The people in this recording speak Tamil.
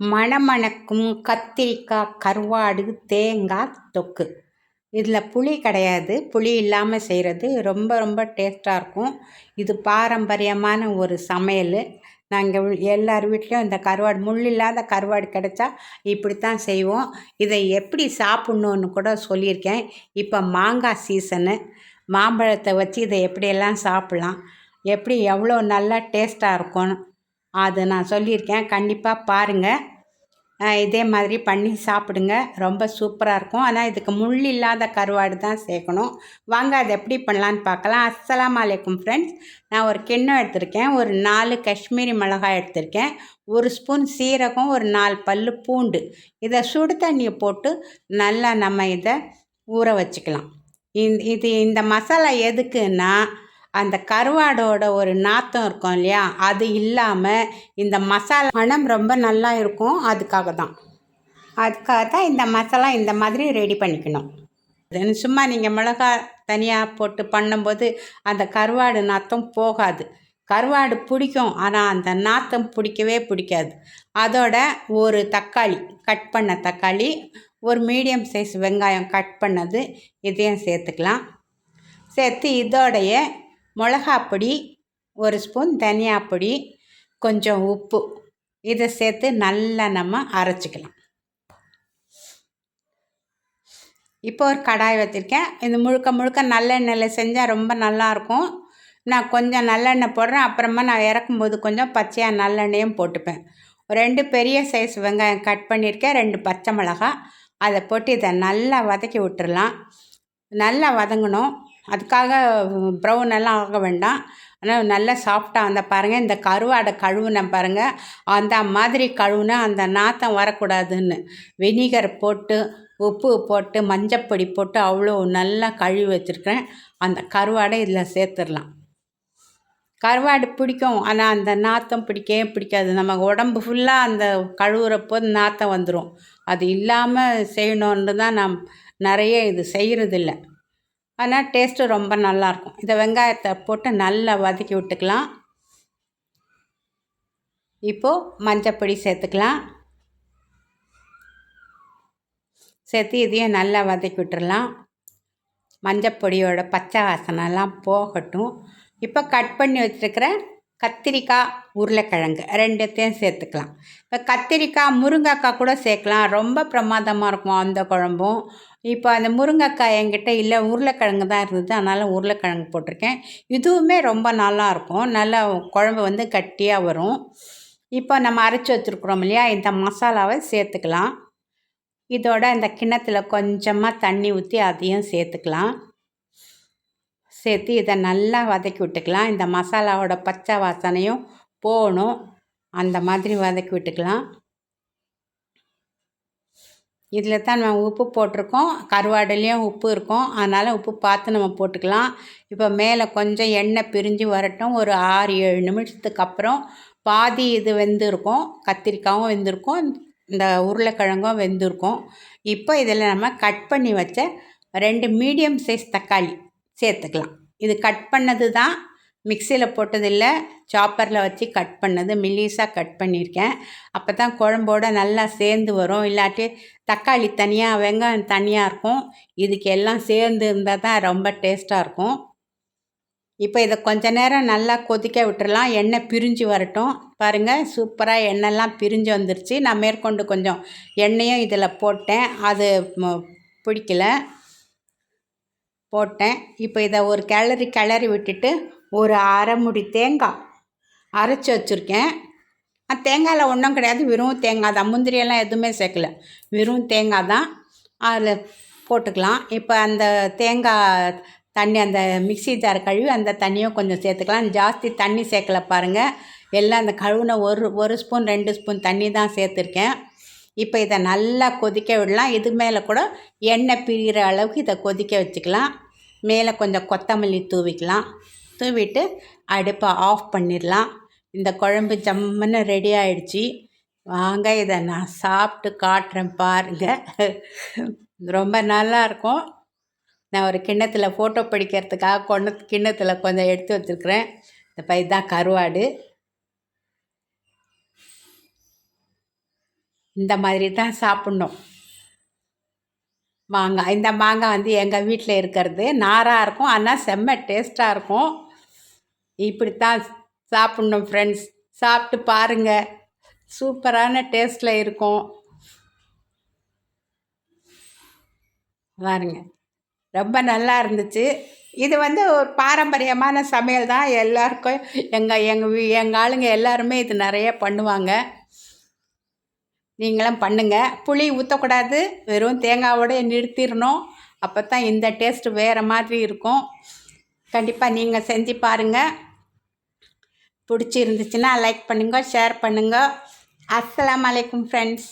மணமணக்கும் கத்திரிக்காய் கருவாடு தேங்காய் தொக்கு. இதில் புளி கிடையாது. புளி இல்லாமல் செய்கிறது. ரொம்ப ரொம்ப டேஸ்ட்டாக இருக்கும். இது பாரம்பரியமான ஒரு சமையல். நாங்கள் எல்லார் வீட்லேயும் இந்த கருவாடு முள் இல்லாத கருவாடு கிடைச்சா இப்படி தான் செய்வோம். இதை எப்படி சாப்பிட்ணுன்னு கூட சொல்லியிருக்கேன். இப்போ மாங்காய் சீசனு. மாம்பழத்தை வச்சு இதை எப்படியெல்லாம் சாப்பிட்லாம்? எப்படி எவ்வளோ நல்லா டேஸ்ட்டாக இருக்கும் அது நான் சொல்லியிருக்கேன். கண்டிப்பாக பாருங்கள் இதே மாதிரி பண்ணி சாப்பிடுங்க. ரொம்ப சூப்பராக இருக்கும். ஆனால் இதுக்கு முள் இல்லாத கருவாடு தான் சேர்க்கணும். வாங்க அதை எப்படி பண்ணலான்னு பார்க்கலாம். அஸ்ஸலாம் அலைக்கும் ஃப்ரெண்ட்ஸ் நான் ஒரு கிண்ணம் எடுத்திருக்கேன். ஒரு நாலு காஷ்மீரி மிளகாய் எடுத்திருக்கேன். ஒரு ஸ்பூன் சீரகம் ஒரு நாலு பல் பூண்டு. இதை சுடு தண்ணியை போட்டு நல்லா நம்ம இதை ஊற வச்சுக்கலாம். இது இந்த மசாலா எதுக்குன்னா அந்த கருவாடோட ஒரு நாற்றம் இருக்கும் இல்லையா? அது இல்லாமல் இந்த மசாலா மனம் ரொம்ப நல்லா இருக்கும். அதுக்காக தான். அதுக்காக தான் இந்த மசாலா இந்த மாதிரி ரெடி பண்ணிக்கணும். சும்மா நீங்கள் மிளகா தனியாக போட்டு பண்ணும்போது அந்த கருவாடு நாற்றம் போகாது. கருவாடு பிடிக்கும். ஆனால் அந்த நாற்றம் பிடிக்கவே பிடிக்காது. அதோட ஒரு தக்காளி கட் பண்ண தக்காளி ஒரு மீடியம் சைஸ் வெங்காயம் கட் பண்ணது இதையும் சேர்த்துக்கலாம். சேர்த்து இதோடைய மிளகாப்பொடி ஒரு ஸ்பூன் தனியாப்பொடி கொஞ்சம் உப்பு. இதை சேர்த்து நல்லா நம்ம அரைச்சிக்கலாம். இப்போ ஒரு கடாய் வச்சுருக்கேன். இது முழுக்க முழுக்க நல்லெண்ணெயில் செஞ்சால் ரொம்ப நல்லாயிருக்கும். நான் கொஞ்சம் நல்லெண்ணெய் போடுறேன். அப்புறமா நான் இறக்கும்போது கொஞ்சம் பச்சையாக நல்லெண்ணெயும் போட்டுப்பேன். ரெண்டு பெரிய சைஸ் வெங்காயம் கட் பண்ணியிருக்கேன். ரெண்டு பச்சை மிளகா அதை போட்டு இதை நல்லா வதக்கி விட்டுறலாம். நல்லா வதங்கணும். அதுக்காக ப்ரௌன் எல்லாம் ஆக வேண்டாம். ஆனால் நல்லா சாஃப்டாக அந்த பாருங்கள் இந்த கருவாடை கழுவுன பாருங்கள் அந்த மாதிரி கழுவுனா அந்த நாற்றம் வரக்கூடாதுன்னு. வினிகர் போட்டு உப்பு போட்டு மஞ்சப்பொடி போட்டு அவ்வளோ நல்லா கழுவி வச்சுருக்கேன் அந்த கருவாடை இதில் சேர்த்துடலாம். கருவாடு பிடிக்கும் ஆனால் அந்த நாற்றம் பிடிக்கவே பிடிக்காது. நம்ம உடம்பு ஃபுல்லாக அந்த கழுவுறப்போ நாற்றம் வந்துடும் அது இல்லாமல் செய்யணுன்னு தான் நான் நிறைய இது செய்கிறதில்ல ஆனால் டேஸ்ட்டு ரொம்ப நல்லாயிருக்கும் இதை வெங்காயத்தை போட்டு நல்லா வதக்கி விட்டுக்கலாம். இப்போது மஞ்சப்பொடி சேர்த்துக்கலாம். சேர்த்து இதையும் நல்லா வதக்கி விட்டுடலாம் மஞ்சப்பொடியோட பச்சை வாசனைலாம் போகட்டும். இப்போ கட் பண்ணி வச்சுருக்கிற கத்திரிக்காய் உருளைக்கிழங்கு ரெண்டுத்தையும் சேர்த்துக்கலாம். இப்போ கத்திரிக்காய் முருங்கைக்காய் கூட சேர்க்கலாம். ரொம்ப பிரமாதமாக இருக்கும் அந்த குழம்பும். இப்போ அந்த முருங்கைக்காய் என்கிட்ட இல்லை உருளைக்கிழங்கு தான் இருந்தது. அதனால் உருளைக்கிழங்கு போட்டிருக்கேன். இதுவுமே ரொம்ப நல்லாயிருக்கும் நல்லா குழம்பு வந்து கட்டியாக வரும். இப்போ நம்ம அரைச்சி வச்சுருக்குறோம் இல்லையா? இந்த மசாலாவை சேர்த்துக்கலாம். இதோட இந்த கிண்ணத்தில் கொஞ்சமாக தண்ணி ஊற்றி அதையும் சேர்த்துக்கலாம். சேர்த்து இதை நல்லா வதக்கி விட்டுக்கலாம். இந்த மசாலாவோட பச்சை வாசனையும் போகணும். அந்த மாதிரி வதக்கி விட்டுக்கலாம். இதில் தான் நம்ம உப்பு போட்டிருக்கோம். கருவாடுலேயும் உப்பு இருக்கும். அதனால் உப்பு பார்த்து நம்ம போட்டுக்கலாம். இப்போ மேலே கொஞ்சம் எண்ணெய் பிரிஞ்சு வரட்டும். ஒரு ஆறு ஏழு நிமிஷத்துக்கு அப்புறம் பாதி இது வெந்திருக்கும். கத்திரிக்காயும் வெந்திருக்கும். இந்த உருளைக்கிழங்கும் வெந்திருக்கும். இப்போ இதில் நம்ம கட் பண்ணி வச்ச ரெண்டு மீடியம் சைஸ் தக்காளி. சேர்த்துக்கலாம். இது கட் பண்ணது தான் மிக்சியில் போட்டதில்லை சாப்பரில் வச்சு கட் பண்ணது மில்லிஸாக கட் பண்ணியிருக்கேன். அப்போ தான் குழம்போட நல்லா சேர்ந்து வரும். இல்லாட்டி தக்காளி தனியாக வெங்காயம் தனியாக இருக்கும். இதுக்கு எல்லாம் சேர்ந்து இருந்தால் தான் ரொம்ப டேஸ்ட்டாக இருக்கும். இப்போ இதை கொஞ்ச நேரம் நல்லா கொதிக்க விட்டுறலாம். எண்ணெய் பிரிஞ்சு வரட்டும். பாருங்கள் சூப்பராக எண்ணெய்லாம் பிரிஞ்சு வந்துருச்சு. நான் மேற்கொண்டு கொஞ்சம் எண்ணெயும் இதில் போட்டேன். அது பிடிக்கல. போட்டேன். இப்போ இதை ஒரு கிளறி கிளறி விட்டுட்டு ஒரு அரை முடி தேங்காய் அரைச்சி வச்சுருக்கேன். தேங்காயில் ஒன்றும் கிடையாது. வெறும் தேங்காய் தான். முந்திரியெல்லாம் எதுவுமே சேர்க்கல. வெறும் தேங்காய் தான். அதில் போட்டுக்கலாம். இப்போ அந்த தேங்காய் தண்ணி அந்த மிக்சி ஜார் கழுவி அந்த தண்ணியும் கொஞ்சம் சேர்த்துக்கலாம். ஜாஸ்தி தண்ணி சேர்க்கல பாருங்கள் எல்லாம் அந்த கழுவுன ஒரு ஒரு ஸ்பூன் ரெண்டு ஸ்பூன் தண்ணி தான் சேர்த்துருக்கேன். இப்போ இதை நல்லா கொதிக்க விடலாம். இது மேலே கூட எண்ணெய் பிரிகிற அளவுக்கு இதை கொதிக்க வச்சுக்கலாம். மேலே கொஞ்சம் கொத்தமல்லி தூவிக்கலாம். தூவிட்டு அடுப்பை ஆஃப் பண்ணிடலாம். இந்த குழம்பு ஜம்முன்னு ரெடி ஆகிடுச்சி வாங்க இதை நான் சாப்பிட்டு காட்டுறேன் பாருங்கள் ரொம்ப நல்லாயிருக்கும் நான் ஒரு கிண்ணத்தில் ஃபோட்டோ பிடிக்கிறதுக்காக கொண்டு கிண்ணத்தில் கொஞ்சம் எடுத்து வச்சுருக்குறேன். இப்போ தான் கருவாடு. இந்த மாதிரி தான் சாப்பிட்ணும். மாங்காய் இந்த மாங்காய் வந்து எங்கள் வீட்டில் இருக்கிறது. நாராக இருக்கும் ஆனால் செம்ம டேஸ்ட்டாக இருக்கும். இப்படித்தான் சாப்பிட்ணும் ஃப்ரெண்ட்ஸ் சாப்பிட்டு பாருங்கள் சூப்பரான டேஸ்ட்டில் இருக்கும். பாருங்க. ரொம்ப நல்லா இருந்துச்சு. இது வந்து ஒரு பாரம்பரியமான சமையல் தான். எல்லாருக்கும் எங்கள் எங்கள் வீ எங்கள் ஆளுங்க எல்லாருமே இது நிறைய பண்ணுவாங்க. நீங்களும் பண்ணுங்கள் புளி ஊற்றக்கூடாது வெறும் தேங்காவோடய நிறுத்திடணும் அப்போ தான் இந்த டேஸ்ட்டு வேறு மாதிரி இருக்கும். கண்டிப்பாக நீங்கள் செஞ்சு பாருங்கள் பிடிச்சிருந்துச்சுன்னா லைக் பண்ணுங்கள் ஷேர் பண்ணுங்கள் அஸ்லாம் அலைக்கும் ஃப்ரெண்ட்ஸ்